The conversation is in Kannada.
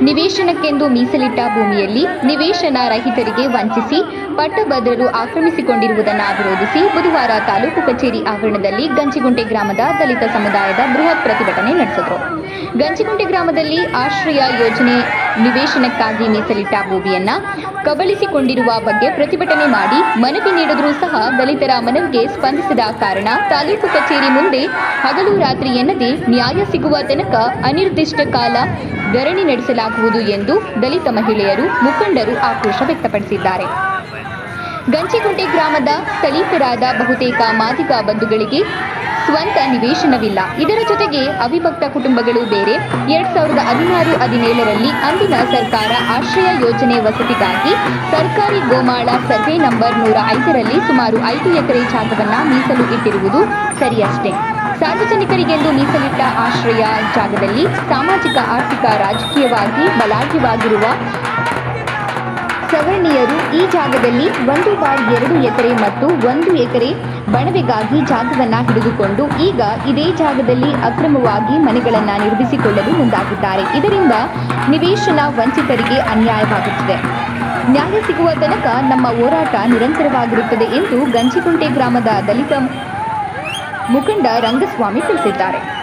ನಿವೇಶನಕ್ಕೆಂದು ಮೀಸಲಿಟ್ಟ ಭೂಮಿಯಲ್ಲಿ ನಿವೇಶನ ರಹಿತರಿಗೆ ವಂಚಿಸಿ ಪಟ್ಟಭದ್ರರು ಆಕ್ರಮಿಸಿಕೊಂಡಿರುವುದನ್ನು ವಿರೋಧಿಸಿ ಬುಧವಾರ ತಾಲೂಕು ಕಚೇರಿ ಆವರಣದಲ್ಲಿ ಗಂಜಿಗುಂಟೆ ಗ್ರಾಮದ ದಲಿತ ಸಮುದಾಯದ ಬೃಹತ್ ಪ್ರತಿಭಟನೆ ನಡೆಸಿದರು. ಗಂಜಿಗುಂಟೆ ಗ್ರಾಮದಲ್ಲಿ ಆಶ್ರಯ ಯೋಜನೆ ನಿವೇಶನಕ್ಕಾಗಿ ಮೀಸಲಿಟ್ಟ ಭೂಮಿಯನ್ನ ಕಬಳಿಸಿಕೊಂಡಿರುವ ಬಗ್ಗೆ ಪ್ರತಿಭಟನೆ ಮಾಡಿ ಮನವಿ ನೀಡಿದರೂ ಸಹ ದಲಿತರ ಮನವಿಗೆ ಸ್ಪಂದಿಸಿದ ಕಾರಣ ತಾಲೂಕು ಕಚೇರಿ ಮುಂದೆ ಹಗಲು ರಾತ್ರಿ ಎನ್ನದೆ ನ್ಯಾಯ ಸಿಗುವ ತನಕ ಅನಿರ್ದಿಷ್ಟ ಕಾಲ ಧರಣಿ ನಡೆಸಲಾಗುವುದು ಎಂದು ದಲಿತ ಮಹಿಳೆಯರು ಮುಖಂಡರು ಆಕ್ರೋಶ ವ್ಯಕ್ತಪಡಿಸಿದ್ದಾರೆ. ಗಂಚಿಗುಂಟೆ ಗ್ರಾಮದ ಸ್ಥಳೀಕರಾದ ಬಹುತೇಕ ಮಾದಿಗ ಬಂಧುಗಳಿಗೆ ಸ್ವಂತ ನಿವೇಶನವಿಲ್ಲ. ಇದರ ಜೊತೆಗೆ ಅವಿಭಕ್ತ ಕುಟುಂಬಗಳು ಬೇರೆ. ಎರಡ್ ಸಾವಿರದ ಹದಿನಾರು ಹದಿನೇಳರಲ್ಲಿ ಅಂದಿನ ಸರ್ಕಾರ ಆಶ್ರಯ ಯೋಜನೆ ವಸತಿಗಾಗಿ ಸರ್ಕಾರಿ ಗೋಮಾಳ ಸರ್ವೆ ನಂಬರ್ ನೂರ ಐದರಲ್ಲಿ ಸುಮಾರು ಐದು ಎಕರೆ ಜಾಗವನ್ನು ಮೀಸಲು ಇಟ್ಟಿರುವುದು ಸರಿಯಷ್ಟೇ. ಸಾರ್ವಜನಿಕರಿಗೆಂದು ಮೀಸಲಿಟ್ಟ ಆಶ್ರಯ ಜಾಗದಲ್ಲಿ ಸಾಮಾಜಿಕ, ಆರ್ಥಿಕ, ರಾಜಕೀಯವಾಗಿ ಬಲಾಢ್ಯವಾಗಿರುವ ಸವರ್ಣೀಯರು ಈ ಜಾಗದಲ್ಲಿ ಒಂದು ಬಾರ್ ಎರಡು ಎಕರೆ ಮತ್ತು ಒಂದು ಎಕರೆ ಬಣವೆಗಾಗಿ ಜಾಗವನ್ನ ಹಿಡಿದುಕೊಂಡು ಈಗ ಇದೇ ಜಾಗದಲ್ಲಿ ಅಕ್ರಮವಾಗಿ ಮನೆಗಳನ್ನು ನಿರ್ಮಿಸಿಕೊಳ್ಳಲು ಮುಂದಾಗಿದ್ದಾರೆ. ಇದರಿಂದ ನಿವೇಶನ ವಂಚಿತರಿಗೆ ಅನ್ಯಾಯವಾಗುತ್ತಿದೆ. ನ್ಯಾಯ ಸಿಗುವ ತನಕ ನಮ್ಮ ಹೋರಾಟ ನಿರಂತರವಾಗಿರುತ್ತದೆ ಎಂದು ಗಂಜಿಗುಂಟೆ ಗ್ರಾಮದ ದಲಿತ ಮುಖಂಡ ರಂಗಸ್ವಾಮಿ ತಿಳಿಸಿದ್ದಾರೆ.